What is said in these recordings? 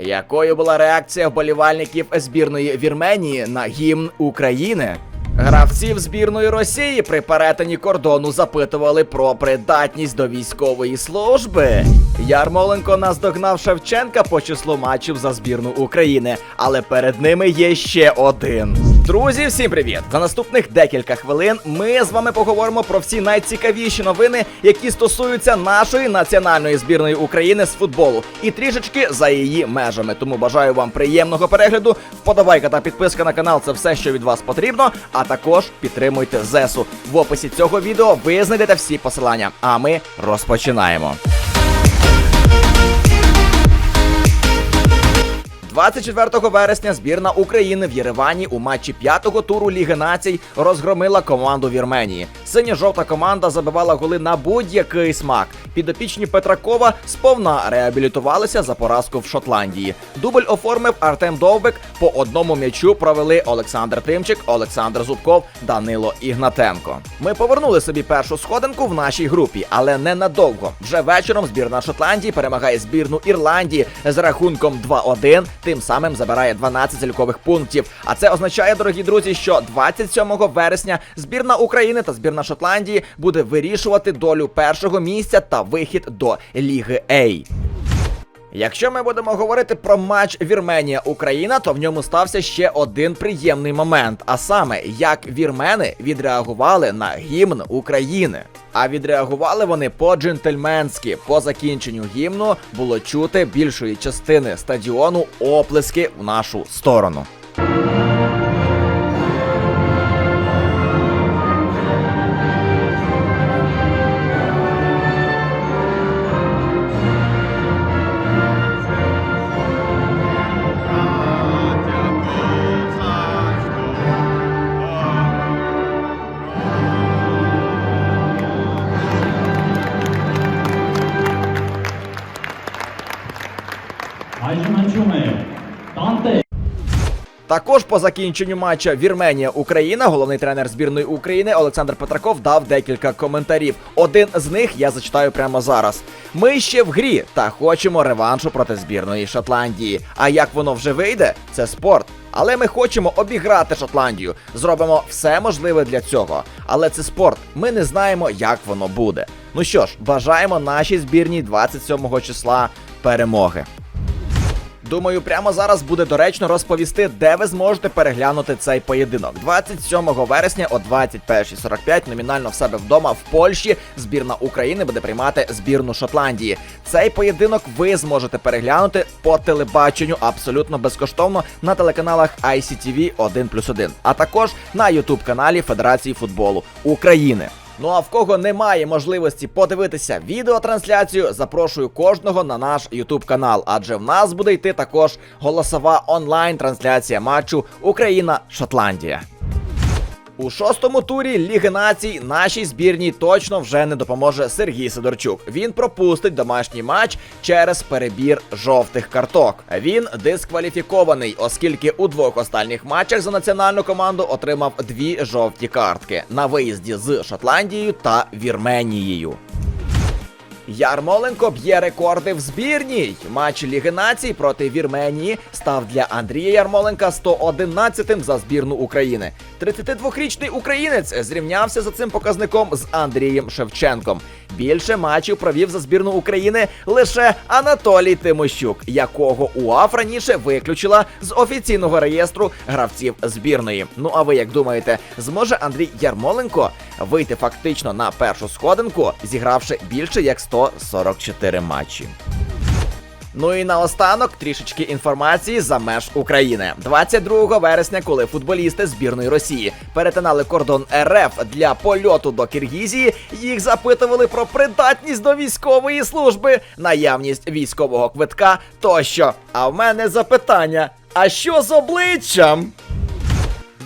Якою була реакція вболівальників збірної Вірменії на гімн України? Гравців збірної Росії при перетині кордону запитували про придатність до військової служби. Ярмоленко наздогнав Шевченка по числу матчів за збірну України, але перед ними є ще один. Друзі, всім привіт! За наступних декілька хвилин ми з вами поговоримо про всі найцікавіші новини, які стосуються нашої національної збірної України з футболу, і трішечки за її межами. Тому бажаю вам приємного перегляду. Вподобайка та підписка на канал це все, що від вас потрібно. А також підтримуйте ЗЕСу. В описі цього відео ви знайдете всі посилання. А ми розпочинаємо. 24 вересня збірна України в Єревані у матчі п'ятого туру Ліги націй розгромила команду Вірменії. Синьо-жовта команда забивала голи на будь-який смак. Підопічні Петракова сповна реабілітувалися за поразку в Шотландії. Дубль оформив Артем Довбик. По одному м'ячу провели Олександр Тимчик, Олександр Зубков, Данило Ігнатенко. Ми повернули собі першу сходинку в нашій групі, але не надовго. Вже вечором збірна Шотландії перемагає збірну Ірландії з рахунком 2-1, тим самим забирає 12 зількових пунктів. А це означає, дорогі друзі, що 27 вересня збірна України та збірна Шотландії буде вирішувати долю першого місця та вихід до Ліги А. Якщо ми будемо говорити про матч Вірменія Україна, то в ньому стався ще один приємний момент. А саме, як вірмени відреагували на гімн України. А відреагували вони по-джентльменськи. По закінченню гімну було чути більшої частини стадіону оплески в нашу сторону. Також по закінченню матча Вірменія Україна, головний тренер збірної України Олександр Петраков дав декілька коментарів. Один з них я зачитаю прямо зараз. Ми ще в грі та хочемо реваншу проти збірної Шотландії. А як воно вже вийде, це спорт. Але ми хочемо обіграти Шотландію. Зробимо все можливе для цього. Але це спорт. Ми не знаємо, як воно буде. Ну що ж, бажаємо нашій збірній 27 числа перемоги. Думаю, прямо зараз буде доречно розповісти, де ви зможете переглянути цей поєдинок. 27 вересня о 21.45 номінально в себе вдома в Польщі збірна України буде приймати збірну Шотландії. Цей поєдинок ви зможете переглянути по телебаченню абсолютно безкоштовно на телеканалах ICTV 1+,1, а також на YouTube каналі Федерації футболу України. Ну а в кого немає можливості подивитися відеотрансляцію, запрошую кожного на наш YouTube канал, адже в нас буде йти також голосова онлайн-трансляція матчу Україна-Шотландія. У шостому турі Ліги націй нашій збірній точно вже не допоможе Сергій Сидорчук. Він пропустить домашній матч через перебір жовтих карток. Він дискваліфікований, оскільки у двох останніх матчах за національну команду отримав дві жовті картки на виїзді з Шотландією та Вірменією. Ярмоленко б'є рекорди в збірній. Матч Ліги націй проти Вірменії став для Андрія Ярмоленка 111-тим за збірну України. 32-річний українець зрівнявся за цим показником з Андрієм Шевченком. Більше матчів провів за збірну України лише Анатолій Тимощук, якого УАФ раніше виключила з офіційного реєстру гравців збірної. Ну а ви як думаєте, зможе Андрій Ярмоленко вийти фактично на першу сходинку, зігравши більше як 144 матчі? Ну і наостанок трішечки інформації за меж України. 22 вересня, коли футболісти збірної Росії перетинали кордон РФ для польоту до Киргізії, їх запитували про придатність до військової служби, наявність військового квитка тощо. А в мене запитання: а що з обличчям?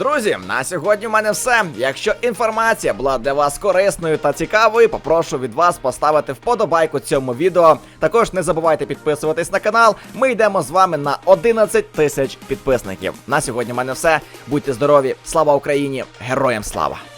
Друзі, на сьогодні в мене все. Якщо інформація була для вас корисною та цікавою, попрошу від вас поставити вподобайку цьому відео. Також не забувайте підписуватись на канал. Ми йдемо з вами на 11 тисяч підписників. На сьогодні в мене все. Будьте здорові! Слава Україні! Героям слава!